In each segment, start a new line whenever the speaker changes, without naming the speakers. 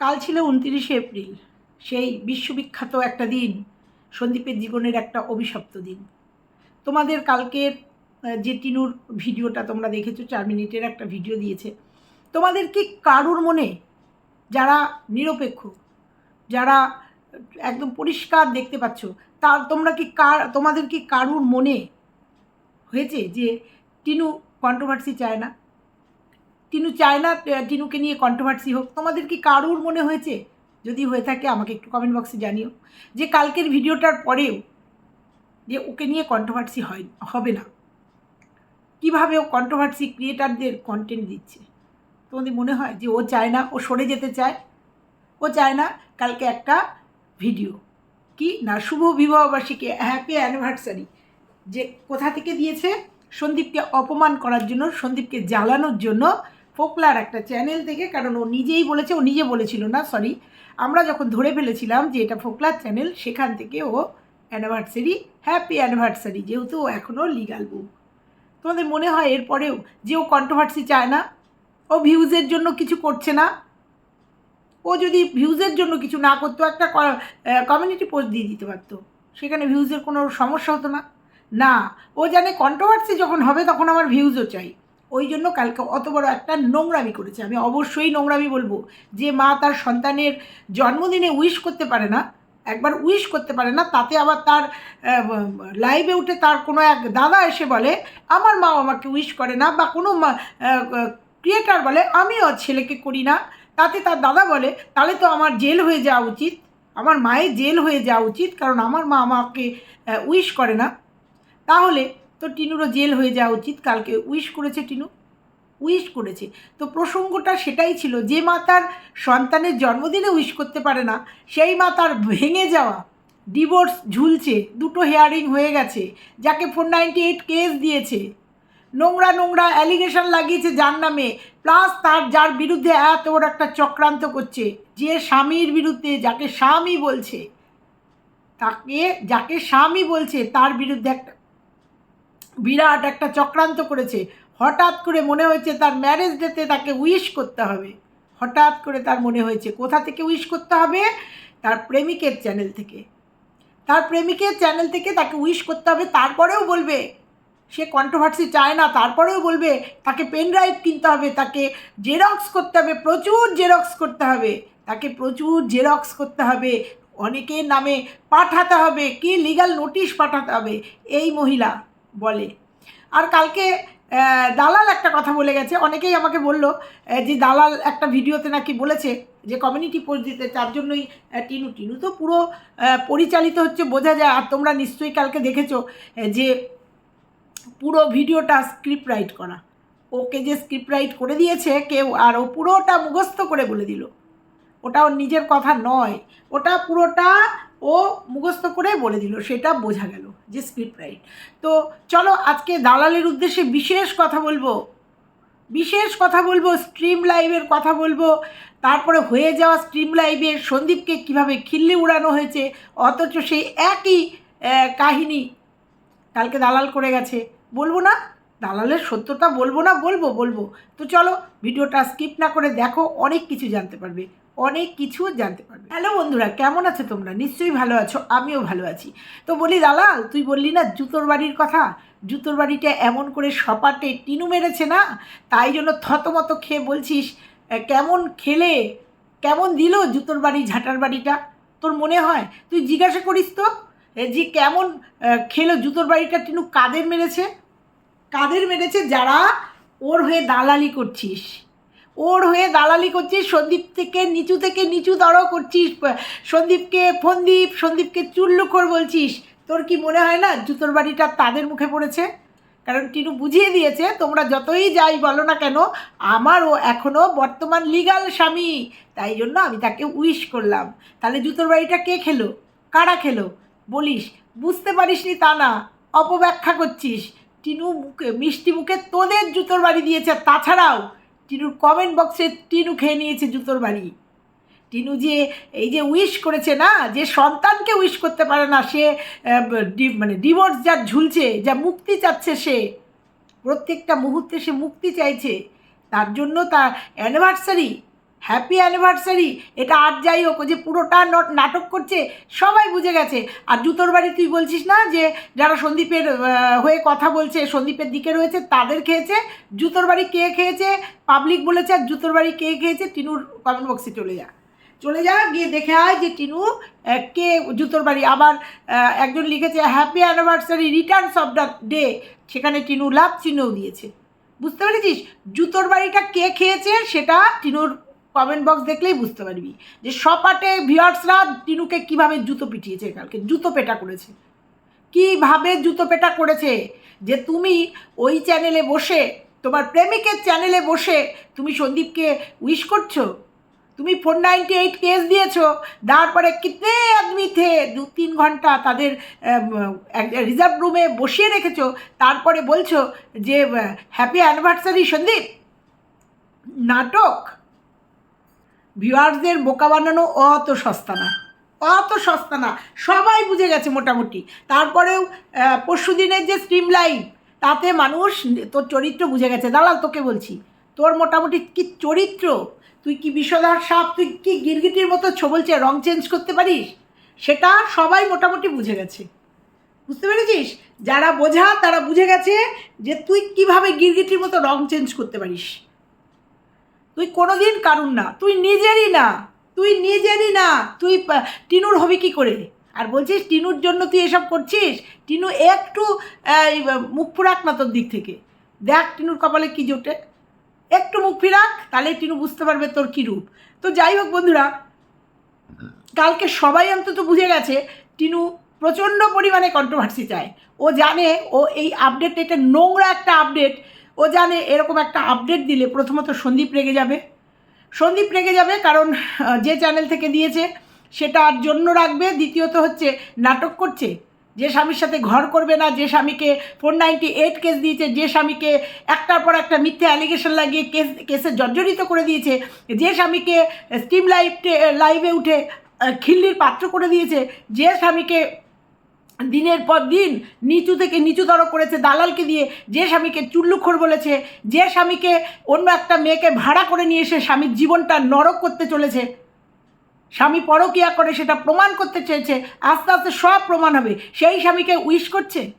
কাল ছিল উনতিরিশে এপ্রিল, সেই বিশ্ববিখ্যাত একটা দিন, সন্দীপের জীবনের একটা অভিশপ্ত দিন। তোমাদের কালকের যে টিনুর ভিডিওটা তোমরা দেখেছ, চার মিনিটের একটা ভিডিও দিয়েছে, তোমাদের কি কারুর মনে যারা নিরপেক্ষ, যারা একদম পরিষ্কার দেখতে পাচ্ছ তা তোমরা কি কার, তোমাদের কি কারুর মনে হয়েছে যে টিনু কন্ট্রোভার্সি চায় না? টিনু চায় না টিনুকে নিয়ে কন্ট্রোভার্সি হোক। তোমাদের কি কারুর মনে হয়েছে? যদি হয়ে থাকে, আমাকে একটু কমেন্ট বক্সে জানিও। যে কালকের ভিডিওটার পরেও যে ওকে নিয়ে কন্ট্রোভার্সি হয়, হবে না। কীভাবে ও কন্ট্রোভার্সি ক্রিয়েটারদের কন্টেন্ট দিচ্ছে? তোমাদের মনে হয় যে ও চায় না, ও সরে যেতে চায়? ও চায় না কালকে একটা ভিডিও কি? না, শুভ বিবাহবার্ষিকী হ্যাপি অ্যানিভার্সারি যে কোথা থেকে দিয়েছে? সন্দীপকে অপমান করার জন্য, সন্দীপকে জ্বালানোর জন্য ফোকলার একটা চ্যানেল থেকে, কারণ ও নিজেই বলেছে, ও নিজে বলেছিল না সরি আমরা যখন ধরে ফেলেছিলাম যে এটা ফোকলার চ্যানেল সেখান থেকে ও অ্যানিভার্সারি হ্যাপি অ্যানিভার্সারি যেহেতু ও এখনও লিগাল বউ। তোমাদের মনে হয় এরপরেও যে ও কন্ট্রোভার্সি চায় না? ও ভিউজের জন্য কিছু করছে না? ও যদি ভিউজের জন্য কিছু না করতো, একটা কমিউনিটি পোস্ট দিয়ে দিতে পারতো। সেখানে ভিউজের কোনো সমস্যা হতো না। না, ও জানে কন্ট্রোভার্সি যখন হবে, তখন আমার ভিউজও চাই। ওই জন্য কালকে অত বড় একটা নোংরামি করেছে। আমি অবশ্যই নোংরামি বলব যে মা তার সন্তানের জন্মদিনে উইশ করতে পারে না, একবার উইশ করতে পারে না, তাতে আবার তার লাইভে উঠে তার কোনো এক দাদা এসে বলে, আমার মা আমাকে উইশ করে না বা কোনো ক্রিয়েটার বলে, আমিও ছেলেকে করি না। তাতে তার দাদা বলে, তাহলে তো আমার জেল হয়ে যাওয়া উচিত, আমার মায়ের জেল হয়ে যাওয়া উচিত, কারণ আমার মা আমাকে উইশ করে না। তাহলে তো টিনুরও জেল হয়ে যাওয়া উচিত, কালকে উইশ করেছে টিনু, উইশ করেছে। তো প্রসঙ্গটা সেটাই ছিল, যে মা তার সন্তানের জন্মদিনে উইশ করতে পারে না, সেই মা তার ভেঙে যাওয়া, ডিভোর্স ঝুলছে, দুটো হেয়ারিং হয়ে গেছে, যাকে ফোর নাইনটি এইট কেস দিয়েছে। নোংরা নোংরা অ্যালিগেশন লাগিয়েছে যার নামে, প্লাস তার যার বিরুদ্ধে এত বড় একটা চক্রান্ত করছে, যে স্বামীর বিরুদ্ধে যাকে স্বামী বলছে, তাকে, যাকে স্বামী বলছে, তার বিরুদ্ধে একটা বিরাট একটা চক্রান্ত করেছে। হঠাৎ করে মনে হয়েছে তার ম্যারেজ ডেতে তাকে উইশ করতে হবে। হঠাৎ করে তার মনে হয়েছে, কোথা থেকে উইশ করতে হবে? তার প্রেমিকের চ্যানেল থেকে। তার প্রেমিকের চ্যানেল থেকে তাকে উইশ করতে হবে, তারপরেও বলবে। সে কন্ট্রোভার্সি চায় না, তারপরেও বলবে, তাকে পেন ড্রাইভ কিনতে হবে, তাকে জেরক্স করতে হবে, প্রচুর জেরক্স করতে হবে। তাকে প্রচুর জেরক্স করতে হবে, অনেকের নামে পাঠাতে হবে, কি লিগাল নোটিশ পাঠাতে হবে, এই মহিলা। বলে। আর কালকে দালাল একটা কথা বলে গেছে। অনেকেই আমাকে বলল যে দালাল একটা ভিডিওতে নাকি বলেছে যে কমিউনিটি পোস্ট দিতে, তার জন্যই টিনু। টিনু তো পুরো পরিচালিত হচ্ছে বোঝা যায়, আর তোমরা নিশ্চয়ই কালকে দেখেছ যে পুরো ভিডিওটা স্ক্রিপ্ট রাইট করা। ওকে যে স্ক্রিপ্ট রাইট করে দিয়েছে কেউ, আর ও পুরোটা মুখস্থ করে বলে দিল। ওটা ওর নিজের কথা নয়। ওটা পুরোটা ও মুখস্থ করে বলে দিল, সেটা বোঝা গেল। যে স্ক্রিপ্ট রাইট তো চলো আজকে দালালের উদ্দেশ্যে বিশেষ কথা বলব। বিশেষ কথা বলব স্ট্রিম লাইভের কথা বলব। তারপরে হয়ে যাওয়া স্ট্রিম লাইভে সন্দীপকে কীভাবে খিল্লি উড়ানো হয়েছে, অথচ সেই একই কাহিনী কালকে দালাল করে গেছে। বলব না? দালালের সত্যতা বলব না? বলব বলব। তো চলো ভিডিওটা স্কিপ না করে দেখো, অনেক কিছু জানতে পারবে। অনেক কিছু জানতে পারবে। হ্যালো বন্ধুরা, কেমন আছো তোমরা? নিশ্চয়ই ভালো আছো, আমিও ভালো আছি। তো বলি, দালাল, তুই বললি না জুতোর বাড়ির কথা? জুতোর বাড়িটা এমন করে সপাটে টিনু মেরেছে না? তাই জন্য থতমত খেয়ে বলছিস কেমন খেলে, কেমন দিল জুতোর বাড়ি, ঝাঁটার বাড়িটা? তোর মনে হয়? তুই জিজ্ঞাসা করিস তো যে কেমন খেলো জুতোর বাড়িটা টিনু কাদের মেরেছে? কাদের মেরেছে? যারা ওর হয়ে দালালি করছিস। ওর হয়ে দালালি করছিস সন্দীপ থেকে নিচু থেকে নিচু দরও করছিস সন্দীপকে ফন্দীপ, সন্দীপকে চুল্লুখোর বলছিস। তোর কি মনে হয় না জুতোর বাড়িটা তাদের মুখে পড়েছে? কারণ টিনু বুঝিয়ে দিয়েছে, তোমরা যতই যাই বলো না কেন আমারও এখনও বর্তমান লিগাল স্বামী। তাই জন্য আমি তাকে উইশ করলাম। তাহলে জুতোর বাড়িটা কে খেলো? কারা খেলো? বলিস, বুঝতে পারিসনি তা না, অপব্যাখ্যা করছিস। টিনু মুখে, মিষ্টি মুখে তোদের জুতোর বাড়ি দিয়েছে, তাছাড়াও টিনুর কমেন্ট বক্সে টিনু খেয়ে নিয়েছে জুতোর বাড়ি। টিনু যে এই যে উইশ করেছে না, যে সন্তানকে উইশ করতে পারে না, সে মানে ডিভোর্স যা ঝুলছে, যা মুক্তি চাচ্ছে সে, প্রত্যেকটা মুহূর্তে সে মুক্তি চাইছে, তার জন্য তার অ্যানিভার্সারি হ্যাপি অ্যানিভার্সারি এটা আর যাই হোক যে পুরোটা নাটক করছে, সবাই বুঝে গেছে। আর জুতোর বাড়ি তুই বলছিস না যে, যারা সন্দীপের হয়ে কথা বলছে, সন্দীপের দিকে রয়েছে, তাদের খেয়েছে। জুতোর বাড়ি কে খেয়েছে? পাবলিক বলেছে, আর জুতোর বাড়ি কে খেয়েছে? টিনুর কমেন্ট বক্সে চলে যা। চলে যা, গিয়ে দেখে আয় যে টিনু কে জুতোর বাড়ি। আবার একজন লিখেছে happy anniversary returns of the day সেখানে টিনু লাভ চিহ্নও দিয়েছে। বুঝতে পেরেছিস? জুতোর বাড়িটা কে খেয়েছে? সেটা টিনুর কমেন্ট বক্স দেখলেই বুঝতে পারবি যে সপাটে ভিউয়ার্সরা টিনুকে কীভাবে জুতো পিটিয়েছে কালকে, জুতো পেটা করেছে। কীভাবে জুতো পেটা করেছে? যে তুমি ওই চ্যানেলে বসে, তোমার প্রেমিকের চ্যানেলে বসে তুমি সন্দীপকে উইশ করছ? তুমি ফোর নাইনটি এইট কেস দিয়েছ, তারপরে পরে কিতনে আদমি থে? দু তিন ঘণ্টা তাদের রিজার্ভ রুমে বসিয়ে রেখেছো, তারপরে বলছো যে হ্যাপি অ্যানিভার্সারি সন্দীপ। নাটক। ভিউয়ার্সদের বোকা বানানো অত সস্তা না। অত সস্তা না। সবাই বুঝে গেছে মোটামুটি। তারপরেও পরশু দিনের যে স্ট্রিম লাইভ তাতে মানুষ তোর চরিত্র বুঝে গেছে। দালাল, তোকে বলছি, তোর মোটামুটি কি চরিত্র? তুই কি বিষধর সাপ? তুই কি গিরগিটির মতো বলছে রং চেঞ্জ করতে পারিস? সেটা সবাই মোটামুটি বুঝে গেছে। বুঝতে পেরেছিস? যারা বোঝা, তারা বুঝে গেছে যে তুই কীভাবে গিরগিটির মতো রং চেঞ্জ করতে পারিস। তুই কোনোদিন কারুন না, তুই নিজেরই না, তুই নিজেরই না, তুই টিনুর হবি কি করে? আর বলছিস টিনুর জন্য তুই এসব করছিস? টিনু একটু মুখ ফুরাক না তোর দিক থেকে। দেখ টিনুর কপালে কি জোটে। একটু মুখ ফিরাক, তাহলে টিনু বুঝতে পারবে তোর কী রূপ। তো যাই হোক বন্ধুরা, কালকে সবাই অন্তত বুঝে গেছে, টিনু প্রচণ্ড পরিমাণে কন্ট্রোভার্সি চায়। ও জানে, ও এই আপডেট এটা নোংরা একটা আপডেট ও জানে এরকম একটা আপডেট দিলে, প্রথমত সন্দীপ রেগে যাবে। সন্দীপ রেগে যাবে কারণ যে চ্যানেল থেকে দিয়েছে সেটার জন্য রাখবে। দ্বিতীয়ত হচ্ছে, নাটক করছে। যে স্বামীর সাথে ঘর করবে না, যে স্বামীকে ফোর নাইনটি এইট কেস দিয়েছে, যে স্বামীকে একটার পর একটা মিথ্যে অ্যালিগেশন লাগিয়ে কেস কেসে জর্জরিত করে দিয়েছে, যে স্বামীকে স্টিম লাইভ লাইভে উঠে খিল্লির পাত্র করে দিয়েছে, যে স্বামীকে দিনের পর দিন নিচু থেকে নিচুতর করেছে, দালালকে দিয়ে যে স্বামীকে চুল্লুখোর বলেছে, যে স্বামীকে অন্য একটা মেয়েকে ভাড়া করে নিয়ে এসে স্বামীর জীবনটা নরক করতে চলেছে। স্বামী পরকিয়া করে, সেটা প্রমাণ করতে চেয়েছে, আস্তে আস্তে সব প্রমাণ হবে। সেই স্বামীকে উইশ করছে?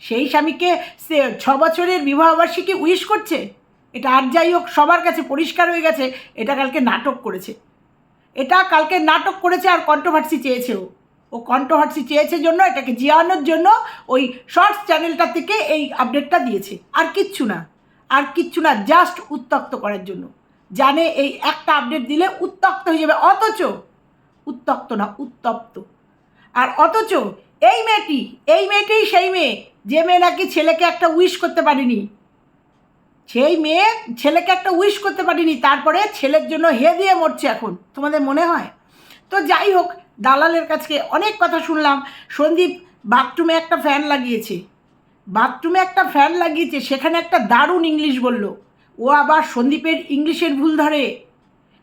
সেই স্বামীকে সে ছ বছরের বিবাহবার্ষিকী উইশ করছে? এটা আর যাই হোক, সবার কাছে পরিষ্কার হয়ে গেছে, এটা কালকে নাটক করেছে। এটা কালকে নাটক করেছে আর কন্ট্রোভার্সি চেয়েছে ও কন্ট্রোভার্সি চেয়েছে জন্য, এটাকে জিয়ানোর জন্য ওই শর্টস চ্যানেলটা থেকে এই আপডেটটা দিয়েছে। আর কিচ্ছু না। আর কিচ্ছু না জাস্ট উত্তক্ত করার জন্য। জানে এই একটা আপডেট দিলে উত্তক্ত হয়ে যাবে। অথচ উত্তক্ত না, উত্তপ্ত। আর অথচ এই মেয়েটি, এই মেয়েটিই সেই মেয়ে, যে মেয়ে নাকি ছেলেকে একটা উইশ করতে পারেনি। সেই মেয়ে ছেলেকে একটা উইশ করতে পারেনি, তারপরে ছেলের জন্য হে দিয়ে মরছে এখন। তোমাদের মনে হয়? তো যাই হোক, দালালের কাছে অনেক কথা শুনলাম। সন্দীপ, বাথরুমে একটা ফ্যান লাগিয়েছে। বাথরুমে একটা ফ্যান লাগিয়েছে, সেখানে একটা দারুণ ইংলিশ বলল। ও আবার সন্দীপের ইংলিশের ভুল ধরে।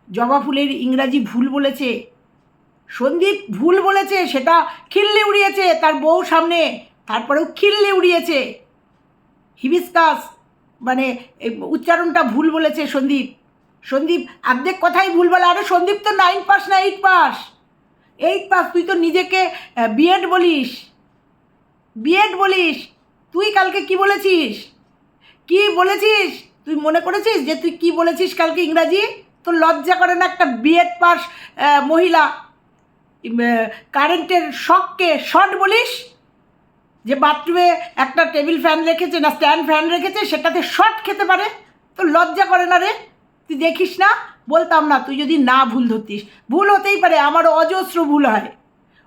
জবা ফুলের ইংরাজি ভুল বলেছে। সন্দীপ ভুল বলেছে, সেটা খিল্লি উড়িয়েছে তার বউ সামনে। তারপরেও খিল্লি উড়িয়েছে। হিবিস্কাস মানে উচ্চারণটা ভুল বলেছে সন্দীপ। সন্দীপ অর্ধেক কথাই ভুল বলে, আরে সন্দীপ তো নাইন পাস না এইট পাস এইট পাস তুই তো নিজেকে বিএড বলিস। বিএড বলিস। তুই কালকে কি বলেছিস? কি বলেছিস? তুই মনে করেছিস যে তুই কি বলেছিস কালকে ইংরাজি? তোর লজ্জা করে না একটা বিএড পাস মহিলা কারেন্টের শককে শর্ট বলিস? যে বাথরুমে একটা টেবিল ফ্যান রেখেছে না স্ট্যান্ড ফ্যান রেখেছে, সেটাতে শর্ট খেতে পারে? তো লজ্জা করে না রে? তুই দেখিস না? বলতাম না, তুই যদি না ভুল ধরতিস। ভুল হতেই পারে, আমারও অজস্র ভুল হয়।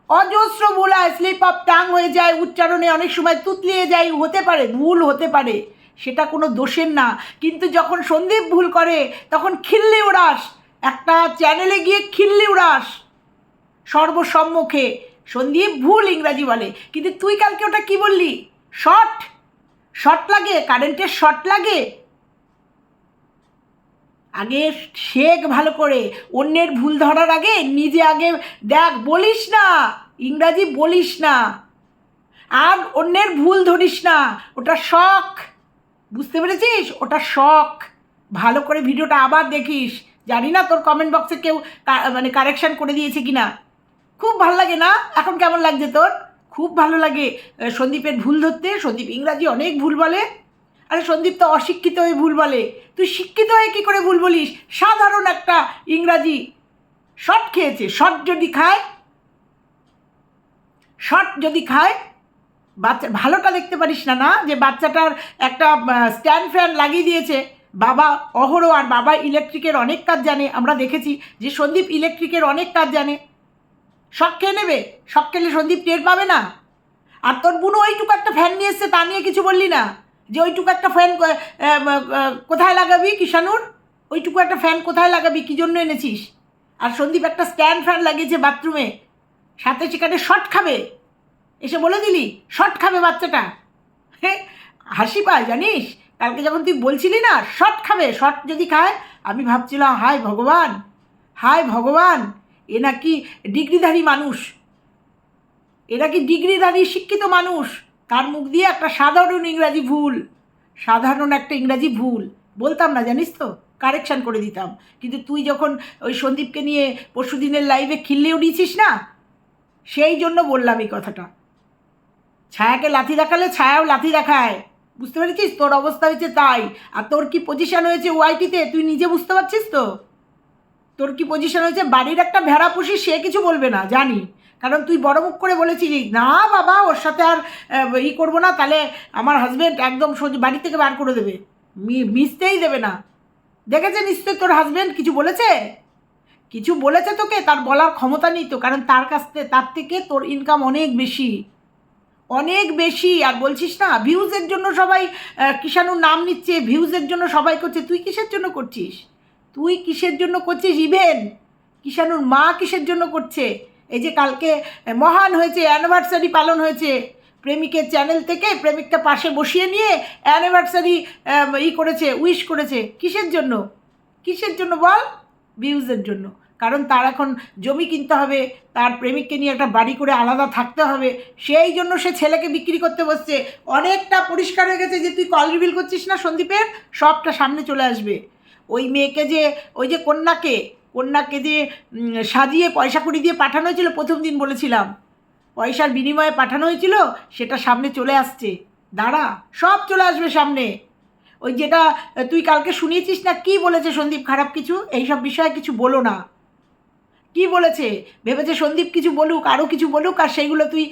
অজস্র ভুল হয় স্লিপ অফ টাং হয়ে যায়, উচ্চারণে অনেক সময় তুতলিয়ে যায়, হতে পারে, ভুল হতে পারে, সেটা কোনো দোষের না। কিন্তু যখন সন্দীপ ভুল করে, তখন খিল্লি উড়াস। একটা চ্যানেলে গিয়ে খিল্লি উড়াস। সর্বসম্মুখে। সন্দীপ ভুল ইংরাজি বলে। কিন্তু তুই কালকে ওটা কি বললি? শর্ট শর্ট লাগে? কারেন্টের শর্ট লাগে? আগে শেখ ভালো করে, অন্যের ভুল ধরার আগে নিজে আগে দেখ, বলিস না, ইংরাজি বলিস না, আর অন্যের ভুল ধরিস না, ওটা শখ, বুঝতে পেরেছিস? ওটা শখ। ভালো করে ভিডিওটা আবার দেখিস। জানি না তোর কমেন্ট বক্সে কেউ মানে কারেকশান করে দিয়েছে কি না খুব ভালো লাগে না? এখন কেমন লাগছে তোর? খুব ভালো লাগে। সন্দীপের ভুল ধরতে, সন্দীপ ইংরাজি অনেক ভুল বলে। আরে সন্দীপ তো অশিক্ষিত হয়ে ভুল বলে। তুই শিক্ষিত হয়ে কী করে ভুল বলিস? সাধারণ একটা ইংরাজি শর্ট খেয়েছে। শর্ট যদি খায় শর্ট যদি খায়, বাচ্চা, ভালোটা দেখতে পারিস না না? যে বাচ্চাটার একটা স্ট্যান্ড ফ্যান লাগিয়ে দিয়েছে। বাবা অহরো আর বাবা ইলেকট্রিকের অনেক কাজ জানে। আমরা দেখেছি যে সন্দীপ ইলেকট্রিকের অনেক কাজ জানে। শখ খেয়ে নেবে? শখ খেলে সন্দীপ টের পাবে না। আর তোর বুনো ওইটুকু একটা ফ্যান নিয়ে এসছে, তা নিয়ে কিছু বললি না? যে ওইটুকু একটা ফ্যান কোথায় লাগাবি কিষানুর ওইটুকু একটা ফ্যান কোথায় লাগাবি? কী জন্য এনেছিস? আর সন্দীপ একটা স্ট্যান্ড ফ্যান লাগিয়েছে বাথরুমে সাথে সেখানে শর্ট খাবে। এসে বলে দিলি শর্ট খাবে বাচ্চাটা। হাসি পায়, জানিস? কালকে যখন তুই বলছিলি না শর্ট খাবে শর্ট যদি খায়, আমি ভাবছিলাম, হায় ভগবান হায় ভগবান, এ নাকি ডিগ্রিধারী মানুষ। এ নাকি ডিগ্রিধারী শিক্ষিত মানুষ। তার মুখ দিয়ে একটা সাধারণ ইংরাজি ভুল, সাধারণ একটা ইংরাজি ভুল। বলতাম না, জানিস তো? কারেকশান করে দিতাম। কিন্তু তুই যখন ওই সন্দীপকে নিয়ে পরশু দিনের লাইভে খিল্লে উঠিয়েছিস না? সেই জন্য বললাম এই কথাটা। ছায়াকে লাথি দেখালে ছায়াও লাথি দেখায়। বুঝতে পেরেছিস? তোর অবস্থা হয়েছে তাই। আর তোর কি পজিশন হয়েছে ওয়াইটিতে তুই নিজে বুঝতে পারছিস তো? তোর কি পজিশন হয়েছে? বাড়ির একটা ভেড়া পুষি সে কিছু বলবে না, জানি। কারণ তুই বড় মুখ করে বলেছিলি, না বাবা, ওর সাথে আর ই করব না, তাহলে আমার হাজব্যান্ড একদম সোজা বাড়ি থেকে বার করে দেবে। মিশতেই দেবে না। দেখেছে নিশ্চয় তোর হাজব্যান্ড কিছু বলেছে? কিছু বলেছে তোকে? তার বলার ক্ষমতা নেই তো, কারণ তার কাছ থেকে, তার থেকে তোর ইনকাম অনেক বেশি। অনেক বেশি, আর বলছিস না ভিউজের জন্য সবাই কিষাণুর নাম নিচ্ছে ভিউজের জন্য সবাই করছে। তুই কিসের জন্য করছিস? তুই কিসের জন্য করছিস? ইভেন কিষাণুর মা কিসের জন্য করছে? এই যে কালকে মহান হয়েছে অ্যানিভার্সারি পালন হয়েছে। প্রেমিকের চ্যানেল থেকে প্রেমিকটা পাশে বসিয়ে নিয়ে অ্যানিভার্সারি ই করেছে উইশ করেছে। কিসের জন্য? কিসের জন্য বল? ভিউজের জন্য। কারণ তার এখন জমি কিনতে হবে, তার প্রেমিককে নিয়ে একটা বাড়ি করে আলাদা থাকতে হবে। সেই জন্য সে ছেলেকে বিক্রি করতে বসছে। অনেকটা পরিষ্কার হয়ে গেছে যে তুই কল রিভিল করছিস না সন্দীপের, সবটা সামনে চলে আসবে। ওই মেয়েকে যে, ওই যে কন্যাকে কন্যাকে যে সাজিয়ে পয়সা কুড়ি দিয়ে পাঠানো হয়েছিল, প্রথম দিন বলেছিলাম। পয়সার বিনিময়ে পাঠানো হয়েছিল, সেটা সামনে চলে আসছে। দাঁড়া, সব চলে আসবে সামনে। ওই যেটা তুই কালকে শুনিয়েছিস না, কি বলেছে সন্দীপ? খারাপ কিছু? এইসব বিষয়ে কিছু বলো না। কি বলেছে? ভেবেছে সন্দীপ কিছু বলুক আরও কিছু বলুক, আর সেইগুলো তুই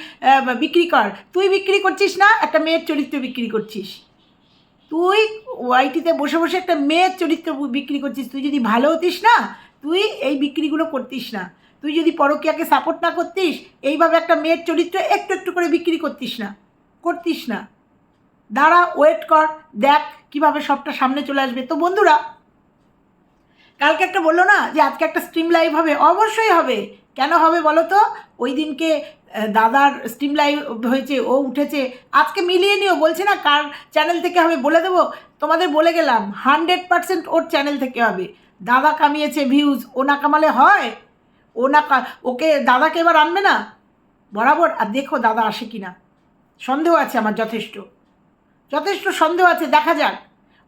বিক্রি কর। তুই বিক্রি করছিস না, একটা মেয়ের চরিত্র বিক্রি করছিস। তুই ওয়াইটিতে বসে বসে একটা মেয়ের চরিত্র বিক্রি করছিস। তুই যদি ভালো হতিস না তুই এই বিক্রিগুলো করতিস না। তুই যদি পরকীয়াকে সাপোর্ট না করতিস, এইভাবে একটা মেয়ের চরিত্র একটু একটু করে বিক্রি করতিস না। করতিস না। দাঁড়া ওয়েট কর, দেখ কীভাবে সবটা সামনে চলে আসবে। তো বন্ধুরা, কালকে একটা বলল না যে আজকে একটা স্ট্রিম লাইভ হবে? অবশ্যই হবে। কেন হবে বলো তো? ওই দিনকে দাদার স্ট্রিম লাইভ হয়েছে, ও উঠেছে। আজকে মিলিয়ে নিও, বলছে না কার চ্যানেল থেকে হবে বলে দেবো। তোমাদের বলে গেলাম হান্ড্রেড পার্সেন্ট ওর চ্যানেল থেকে হবে। দাদা কামিয়েছে ভিউজ ও না কামালে হয়? ও না ওকে দাদাকে এবার আনবে না? বরাবর, আর দেখো দাদা আসে কি না সন্দেহ আছে আমার যথেষ্ট। যথেষ্ট সন্দেহ আছে, দেখা যাক।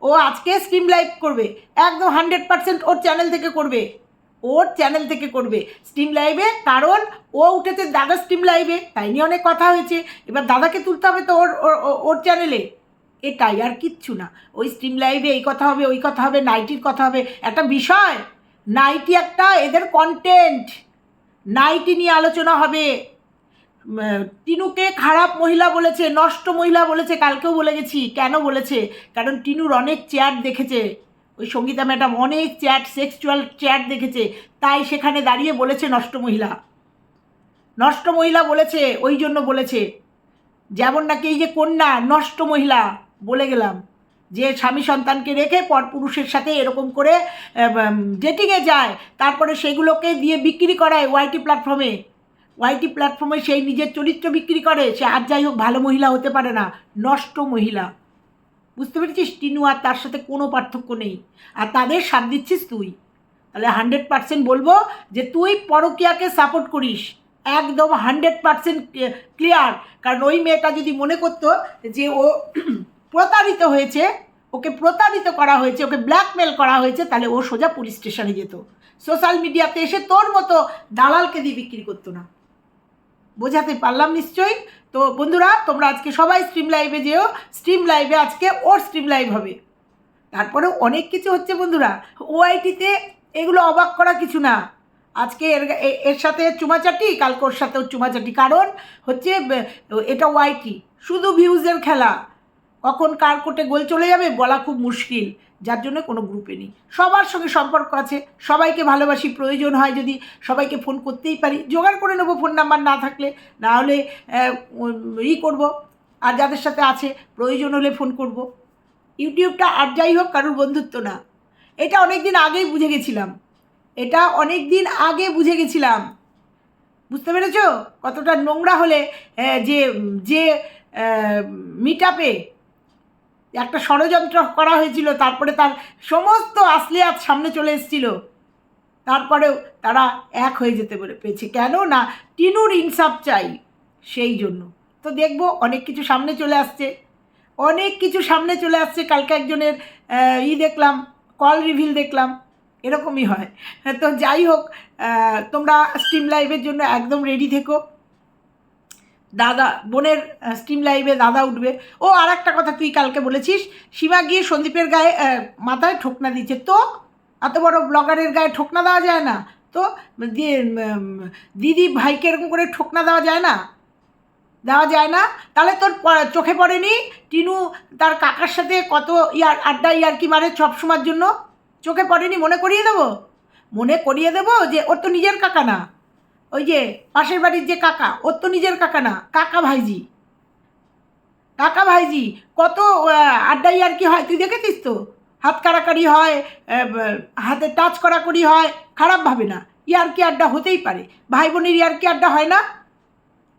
ও আজকে স্ট্রিম লাইভ করবে। একদম হান্ড্রেড পার্সেন্ট ওর চ্যানেল থেকে করবে। ওর চ্যানেল থেকে করবে। স্ট্রিম লাইভে কারণ ও উঠেছে দাদা স্ট্রিম লাইভে তাই নিয়ে অনেক কথা হয়েছে। এবার দাদাকে তুলতে হবে তো ওর- ওর চ্যানেলে এটাই আর কিচ্ছু না। ওই স্ট্রিম লাইভে এই কথা হবে, ওই কথা হবে নাইটির কথা হবে। একটা বিষয় নাইটি একটা এদের কন্টেন্ট নাইটি নিয়ে আলোচনা হবে। টিনুকে খারাপ মহিলা বলেছে, নষ্ট মহিলা বলেছে, কালকেও বলে গেছি, কেন বলেছে? কারণ টিনুর অনেক চ্যাট দেখেছে। ওই সঙ্গীতা ম্যাডাম অনেক চ্যাট সেক্সুয়াল চ্যাট দেখেছে। তাই সেখানে দাঁড়িয়ে বলেছে নষ্ট মহিলা। নষ্ট মহিলা বলেছে, ওই জন্য বলেছে। যেমন নাকি এই যে কন্যা, নষ্ট মহিলা। বলে গেলাম যে স্বামী সন্তানকে রেখে পরপুরুষের সাথে এরকম করে ডেটিংয়ে যায়, তারপরে সেগুলোকে দিয়ে বিক্রি করায় ওয়াইটি প্ল্যাটফর্মে ওয়াইটি প্ল্যাটফর্মে সেই নিজের চরিত্র বিক্রি করে, সে আর যাই হোক ভালো মহিলা হতে পারে না, নষ্ট মহিলা। বুঝতে পেরেছিস? টিনু আর তার সাথে কোনো পার্থক্য নেই। আর তাদের সাথ দিচ্ছিস তুই। তাহলে হান্ড্রেড পার্সেন্ট বলব যে তুই পরকীয়াকে সাপোর্ট করিস। একদম হান্ড্রেড পার্সেন্ট ক্লিয়ার কারণ ওই মেয়েটা যদি মনে করতো যে ও প্রতারিত হয়েছে, ওকে প্রতারিত করা হয়েছে, ওকে ব্ল্যাকমেল করা হয়েছে, তাহলে ও সোজা পুলিশ স্টেশনে যেত। সোশ্যাল মিডিয়াতে এসে তোর মতো দালালকে দিয়ে বিক্রি করতো না। বোঝাতে পারলাম নিশ্চয়ই? তো বন্ধুরা, তোমরা আজকে সবাই স্ট্রিম লাইভে যেও স্ট্রিম লাইভে আজকে ওর স্ট্রিম লাইভ হবে। তারপরেও অনেক কিছু হচ্ছে বন্ধুরা। ওআইটিতে এগুলো অবাক করা কিছু না। আজকে এর এর সাথে চুমাচাটি, কালকে ওর সাথেও চুমাচাটি। কারণ হচ্ছে এটা ওয়াইটি শুধু ভিউজের খেলা। কখন কার কোটে গোল চলে যাবে বলা খুব মুশকিল। যার জন্য কোনো গ্রুপে নেই। সবার সঙ্গে সম্পর্ক আছে। সবাইকে ভালোবাসি, প্রয়োজন হয় যদি সবাইকে ফোন করতেই পারি। জোগাড় করে নেব ফোন নাম্বার না থাকলে। না হলে ই করব। আর যাদের সাথে আছে, প্রয়োজন হলে ফোন করব। ইউটিউবটা আর যাই হোক, কারোর বন্ধুত্ব না। এটা অনেক দিন আগেই বুঝে গেছিলাম। এটা অনেক দিন আগে বুঝে গেছিলাম। বুঝতে পেরেছ? কতটা নোংরা হলে যে যে মিট আপে একটা ষড়যন্ত্র করা হয়েছিল, তারপরে তার সমস্ত আসলিয়াত সামনে চলে এসেছিল। তারপরেও তারা এক হয়ে যেতে পেয়েছে কেন না টিনুর ইনসাফ চাই সেই জন্য। তো দেখব অনেক কিছু সামনে চলে আসছে। অনেক কিছু সামনে চলে আসছে। কালকে একজনের ই দেখলাম কল রিভিল দেখলাম। এরকমই হয়। তো যাই হোক তোমরা স্ট্রিম লাইভের জন্য একদম রেডি থেকো। দাদা, বোনের স্ট্রিম লাইভে দাদা উঠবে। ও আর একটা কথা তুই কালকে বলেছিস সীমা গিয়ে সন্দীপের গায়ে মাথায় ঠোকনা দিচ্ছে তো? এত বড় ব্লগারের গায়ে ঠোকনা দেওয়া যায় না। তো? দিদি ভাইকে এরকম করে ঠোকনা দেওয়া যায় না? দেওয়া যায় না? তাহলে তোর চোখে পড়েনি? টিনু তার কাকার সাথে কত ইয়ার, আড্ডা ইয়ার কি মারে সব সময়ের জন্য? চোখে পড়েনি? মনে করিয়ে দেবো? মনে করিয়ে দেবো যে, ওর তো নিজের কাকা না। ওই যে পাশের বাড়ির যে কাকা ওর তো নিজের কাকা না কাকা ভাইজি। কাকা ভাইজি কত আহ, আড্ডা ইয়ার কি হয় তুই দেখেছিস তো? হাত কাড়াকাড়ি হয় হাতে টাচ করাকড়ি হয় খারাপ ভাবে না। ইয়ার কি আড্ডা হতেই পারে? ভাই বোনের ইয়ার কি আড্ডা হয় না?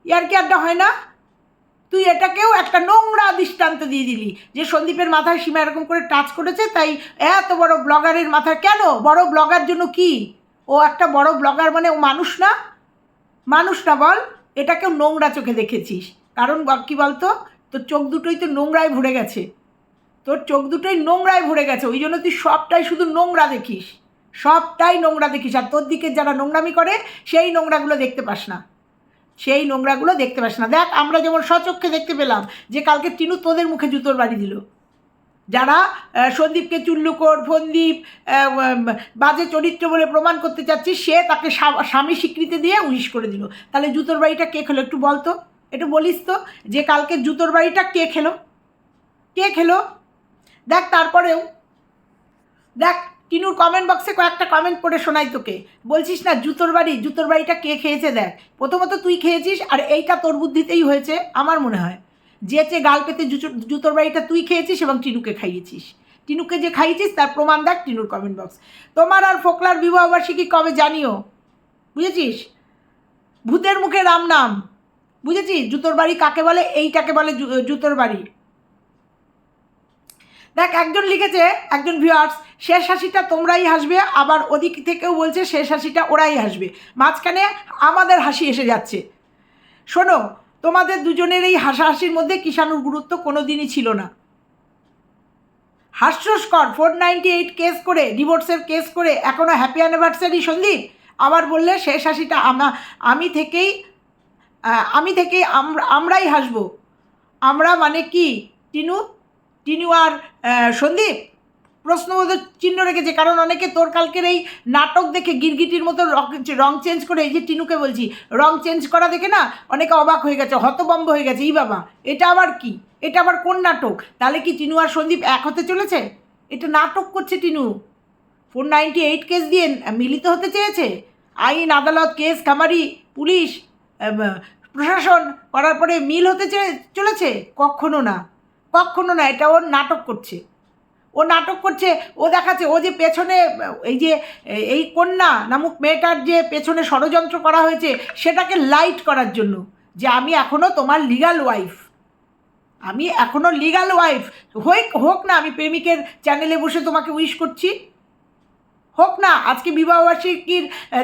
ইয়ার কি আড্ডা হয় না? তুই এটাকেও একটা নোংরা দৃষ্টান্ত দিয়ে দিলি যে সন্দীপের মাথায় সীমা এরকম করে টাচ করেছে তাই এত বড় ব্লগারের মাথায় কেন? বড় ব্লগার জন্য কি? ও একটা বড় ব্লগার মানে ও মানুষ না? মানুষ না বল, এটাকেও নোংরা চোখে দেখেছিস। কারণ কি বলতো? তোর চোখ দুটোই তো নোংরায় ভরে গেছে। তোর চোখ দুটোই নোংরায় ভরে গেছে। ওই জন্য তুই সবটাই শুধু নোংরা দেখিস। সবটাই নোংরা দেখিস। আর তোর দিকে যারা নোংরামি করে, সেই নোংরাগুলো দেখতে পাস না। সেই নোংরাগুলো দেখতে পাস না। দেখ, আমরা যেমন সচক্ষে দেখতে পেলাম যে কালকে টিনু তোদের মুখে জুতোর বাড়ি দিল। যারা সন্দীপকে চুল্লুকর, ফন্দীপ বাজে চরিত্র বলে প্রমাণ করতে চাচ্ছিস সে তাকে স্বা- স্বামী স্বীকৃতি দিয়ে উইশ করে দিল। তাহলে জুতোর বাড়িটা কে খেলো একটু বল তো? একটু বলিস তো যে কালকে জুতোর বাড়িটা কে খেলো? কে খেলো? দেখ তারপরেও, দেখ টিনুর কমেন্ট বক্সে কয়েকটা কমেন্ট পড়ে শোনাই তোকে। বলছিস না জুতোর বাড়ি, জুতোর বাড়িটা কে খেয়েছে দেখ। প্রথমত তুই খেয়েছিস আর এইটা তোর বুদ্ধিতেই হয়েছে, আমার মনে হয়। যেচে গাল পেতে জুতো- জুতোর বাড়িটা তুই খেয়েছিস এবং টিনুকে খাইয়েছিস। টিনুকে যে খাইয়েছিস, তার প্রমাণ দেখ টিনুর কমেন্ট বক্স তোমার আর ফোকলার বিবাহবার্ষিকী কবে জানিও? বুঝেছিস? ভূতের মুখে রাম নাম। বুঝেছিস? জুতোর বাড়ি কাকে বলে? এইটাকে বলে জুতোর বাড়ি। দেখ, একজন লিখেছে, একজন ভিউয়ার্স শেষ হাসিটা তোমরাই হাসবে, আবার ওদিক থেকেও বলছে, শেষ হাসিটা ওরাই হাসবে। মাঝখানে আমাদের হাসি এসে যাচ্ছে। শোনো তোমাদের দুজনের এই হাসাহাসির মধ্যে কিষাণুর গুরুত্ব কোনো দিনই ছিল না। হাস্যস্কর, ফোর নাইনটি এইট কেস করে, ডিভোর্সের কেস করে এখনও হ্যাপি অ্যানিভার্সারি সন্দীপ। আবার বললে, শেষ হাসিটা আমা, আমি থেকেই আমি থেকেই আমরা আমরাই হাসবো। আমরা মানে কি? টিনু? টিনু আর সন্দীপ? প্রশ্নবোধক চিহ্ন রেখেছে, কারণ অনেকে তোর কালকের এই নাটক দেখে গিরগিটির মতো রং চেঞ্জ করে, এই যে টিনুকে বলছি, রং চেঞ্জ করা দেখে না অনেকে অবাক হয়ে গেছে, হতবম্ব হয়ে গেছে, এই বাবা, এটা আবার কি? এটা আবার কোন নাটক? তাহলে কি টিনু আর সন্দীপ এক হতে চলেছে? এটা নাটক করছে Tinu. Four ninety eight case দিয়ে মিলিত হতে চেয়েছে। আইন, আদালত, কেস, খামারি, পুলিশ প্রশাসন করার পরে মিল হতে চলেছে? কখনো না। কখনো না, এটা ওর নাটক করছে। ও নাটক করছে, ও দেখাচ্ছে, ও যে পেছনে, এই যে, এই কন্যা নামক মেয়েটার যে পেছনে ষড়যন্ত্র করা হয়েছে, সেটাকে লাইট করার জন্য, যে আমি এখনও তোমার লিগাল ওয়াইফ আমি এখনও লিগাল ওয়াইফ হই, হোক না, আমি প্রেমিকের চ্যানেলে বসে তোমাকে উইশ করছি। হোক না, আজকে বিবাহবার্ষিকীর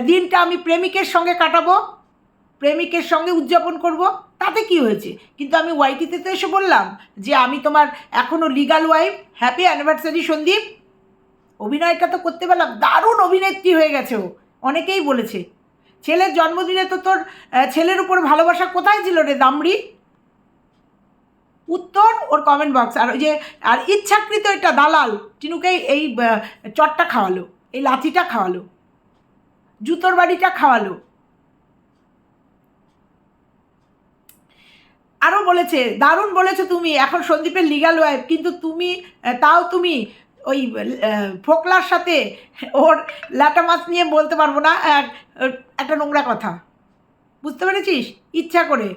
দিনটা আমি প্রেমিকের সঙ্গে কাটাবো। প্রেমিকের সঙ্গে উদযাপন করব, তাতে কি হয়েছে? কিন্তু আমি ওয়াইটিতে তো এসে বললাম যে আমি তোমার এখনও legal wife happy anniversary Sandip. অভিনয়টা তো করতে পারলাম দারুণ অভিনেত্রী হয়ে গেছে ও, অনেকেই বলেছে। ছেলের জন্মদিনে তো তোর ছেলের উপর ভালোবাসা কোথায় ছিল রে দামড়ি? উত্তর ওর কমেন্ট বক্স আর ওই যে, আর ইচ্ছাকৃত এটা দালাল টিনুকে এই চটটা খাওয়ালো, এই লাথিটা খাওয়ালো, জুতোর বাড়িটা খাওয়ালো। আরও বলেছে, দারুণ বলেছ তুমি, এখন সন্দীপের লিগাল ওয়াইফ কিন্তু তুমি তাও তুমি ওই ফোকলার সাথে ওর ল্যাটা মাছ নিয়ে বলতে পারব না এক একটা নোংরা কথা। বুঝতে পেরেছিস? ইচ্ছা করে।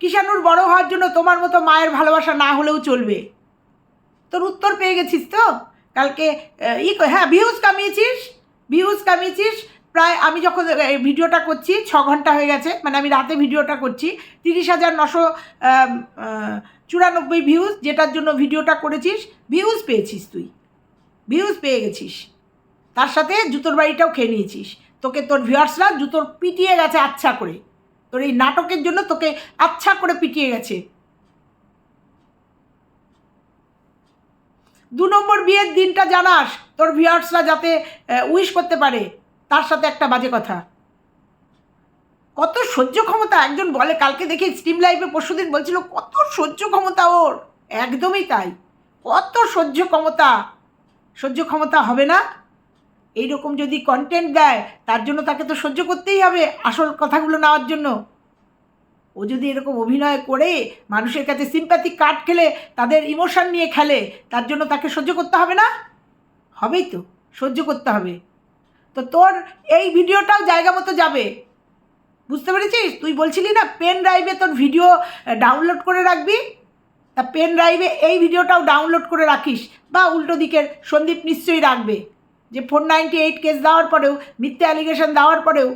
কিষানুর বড় হওয়ার জন্য তোমার মতো মায়ের ভালোবাসা না হলেও চলবে। তোর উত্তর পেয়ে গেছিস তো? কালকে ই হ্যাঁ ভিউজ কামিয়েছিস? ভিউজ কামিয়েছিস? প্রায় আমি যখন ভিডিওটা করছি, ছ ঘণ্টা হয়ে গেছে মানে আমি রাতে ভিডিওটা করছি, তিরিশ হাজার নশো চুরানব্বই ভিউজ যেটার জন্য ভিডিওটা করেছিস ভিউজ পেয়েছিস তুই। ভিউজ পেয়ে গেছিস। তার সাথে জুতোর বাড়িটাও খেয়ে নিয়েছিস। তোকে তোর ভিউয়ার্সরা জুতোর পিটিয়ে গেছে আচ্ছা করে। তোর এই নাটকের জন্য তোকে আচ্ছা করে পিটিয়ে গেছে। দু নম্বর বিয়ের দিনটা জানাস, তোর ভিউয়ার্সরা যাতে উইশ করতে পারে। তার সাথে একটা বাজে কথা। কত সহ্য ক্ষমতা একজন বলে, কালকে দেখি স্ট্রিম লাইভে পরশুদিন বলছিল, কত সহ্য ক্ষমতা ওর। একদমই তাই। কত সহ্য ক্ষমতা। সহ্য ক্ষমতা হবে না। এইরকম যদি কন্টেন্ট দেয়, তার জন্য তাকে তো সহ্য করতেই হবে আসল কথাগুলো নেওয়ার জন্য। ও যদি এরকম অভিনয় করে, মানুষের কাছে সিম্প্যাথি কার্ড খেলে, তাদের ইমোশন নিয়ে খেলে, তার জন্য তাকে সহ্য করতে হবে না? হবেই তো। সহ্য করতে হবে। তো তোর এই ভিডিওটাও জায়গা মতো যাবে। বুঝতে পেরেছিস? তুই বলছিলি না পেন ড্রাইভে তোর ভিডিও ডাউনলোড করে রাখবি? তা পেন ড্রাইভে এই ভিডিওটাও ডাউনলোড করে রাখিস, বা উল্টো দিকের সন্দীপ নিশ্চয়ই রাখবে। যে ফোর নাইনটি এইট কেস দেওয়ার পরেও, মিথ্যে অ্যালিগেশন দেওয়ার পরেও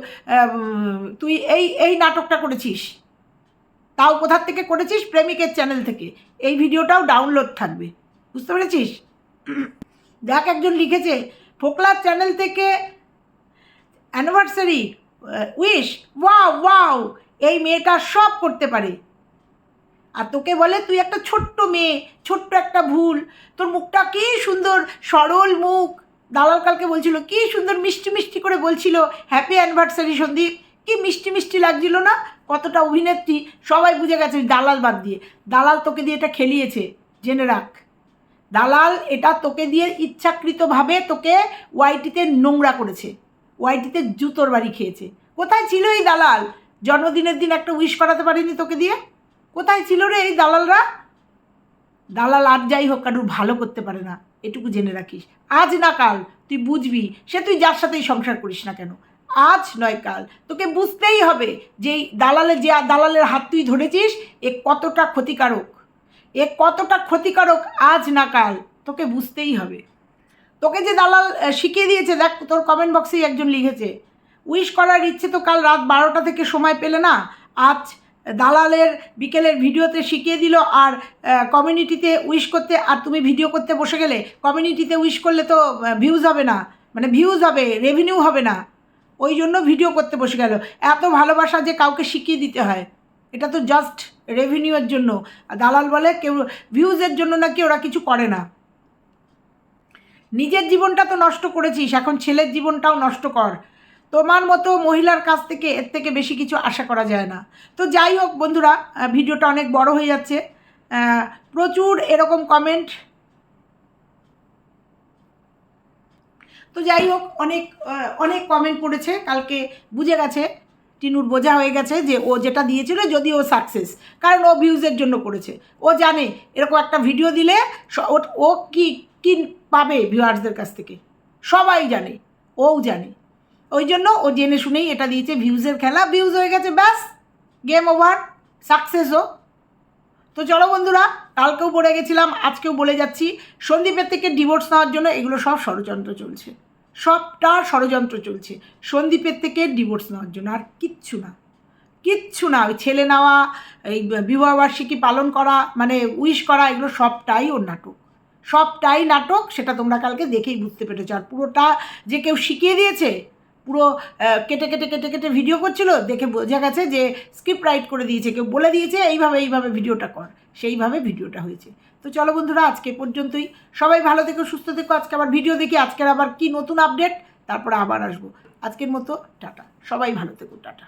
তুই এই এই নাটকটা করেছিস। তাও কোথার থেকে করেছিস? প্রেমিকের চ্যানেল থেকে। এই ভিডিওটাও ডাউনলোড থাকবে। বুঝতে পেরেছিস? দেখ, একজন লিখেছে, ফোকলার চ্যানেল থেকে অ্যানিভার্সারি উইশ ওয়াও ওয়াও এই মেয়েটা সব করতে পারে। আর তোকে বলে তুই একটা ছোট্ট মেয়ে, ছোট্ট একটা ভুল, তোর মুখটা কি সুন্দর, সরল মুখ। দালাল কালকে বলছিল, কি সুন্দর মিষ্টি মিষ্টি করে বলছিল হ্যাপি অ্যানিভার্সারি সন্দীপ। কি মিষ্টি মিষ্টি লাগছিল না? কতটা অভিনেত্রী, সবাই বুঝে গেছে দালাল বাদ দিয়ে। দালাল তোকে দিয়ে এটা খেলিয়েছে, জেনে রাখ। দালাল এটা তোকে দিয়ে ইচ্ছাকৃতভাবে তোকে ওয়াইটিতে নোংরা করেছে। ওয়াইটিতে জুতোর বাড়ি খেয়েছে। কোথায় ছিল এই দালাল? জন্মদিনের দিন একটা উইশ করাতে পারিনি তোকে দিয়ে? কোথায় ছিল রে এই দালালরা? দালাল আর যাই হোক, কারুর ভালো করতে পারে না। এটুকু জেনে রাখিস। আজ না কাল তুই বুঝবি, সে তুই যার সাথেই সংসার করিস না কেন। আজ নয় কাল। তোকে বুঝতেই হবে যে দালালের যে দালালের হাত তুই ধরেছিস, এ কতটা ক্ষতিকারক। এ কতটা ক্ষতিকারক আজ না কাল, তোকে বুঝতেই হবে। তোকে যে দালাল শিখিয়ে দিয়েছে, দেখ, তোর কমেন্ট বক্সেই একজন লিখেছে। উইশ করার ইচ্ছে তো কাল রাত বারোটা থেকে সময় পেলে না। আজ দালালের বিকেলের ভিডিওতে শিখিয়ে দিল আর কমিউনিটিতে উইশ করতে, আর তুমি ভিডিও করতে বসে গেলে কমিউনিটিতে উইশ করলে তো ভিউজ হবে না। মানে ভিউজ হবে রেভিনিউ হবে না। ওই জন্য ভিডিও করতে বসে গেল। এত ভালোবাসা যে কাউকে শিখিয়ে দিতে হয়। এটা তো জাস্ট রেভিনিউয়ের জন্য। দালাল বলে কেউ ভিউজের জন্য নাকি ওরা কিছু করে না। নিজের জীবনটা তো নষ্ট করেছিস, এখন ছেলের জীবনটাও নষ্ট কর। তোমার মতো মহিলার কাছ থেকে এর থেকে বেশি কিছু আশা করা যায় না। তো যাই হোক বন্ধুরা ভিডিওটা অনেক বড় হয়ে যাচ্ছে। প্রচুর এরকম কমেন্ট তো যাই হোক, অনেক অনেক কমেন্ট পড়েছে। কালকে বুঝে গেছে, টিনুর বোঝা হয়ে গেছে যে ও যেটা দিয়েছিল যদি ও সাকসেস কারণ ও ভিউজের জন্য করেছে। ও জানে, এরকম একটা ভিডিও দিলে ও কি কি পাবে ভিউয়ার্সদের কাছ থেকে। সবাই জানে ওও জানে। ওই জন্য ও জেনে শুনেই এটা দিয়েছে, ভিউজের খেলা, ভিউজ হয়ে গেছে, ব্যাস গেম ওভার সাকসেসও তো চলো বন্ধুরা, কালকেও পড়ে গেছিলাম, আজকেও বলে যাচ্ছি, সন্দীপের থেকে ডিভোর্স নেওয়ার জন্য এগুলো সব ষড়যন্ত্র চলছে। সবটা ষড়যন্ত্র চলছে, সন্দীপের থেকে ডিভোর্স নেওয়ার জন্য, আর কিচ্ছু না। কিচ্ছু না, ওই ছেলে নেওয়া, এই বিবাহবার্ষিকী পালন করা মানে উইশ করা, এগুলো সবটাই ওর নাটক। সবটাই নাটক সেটা তোমরা কালকে দেখেই বুঝতে পেরেছ। আর পুরোটা যে কেউ শিখিয়ে দিয়েছে, পুরো কেটে কেটে কেটে কেটে ভিডিও করছিল, দেখে বোঝা গেছে যে স্ক্রিপ্ট রাইট করে দিয়েছে, কেউ বলে দিয়েছে, এইভাবে এইভাবে ভিডিওটা কর। সেইভাবে ভিডিওটা হয়েছে। তো চলো বন্ধুরা, আজকে পর্যন্তই। সবাই ভালো থেকো, সুস্থ থেকো, আজকে আবার ভিডিও দেখি, আজকের আবার কি নতুন আপডেট তারপরে আবার আসব। আজকের মতো, টাটা। সবাই ভালো থেকো, টাটা।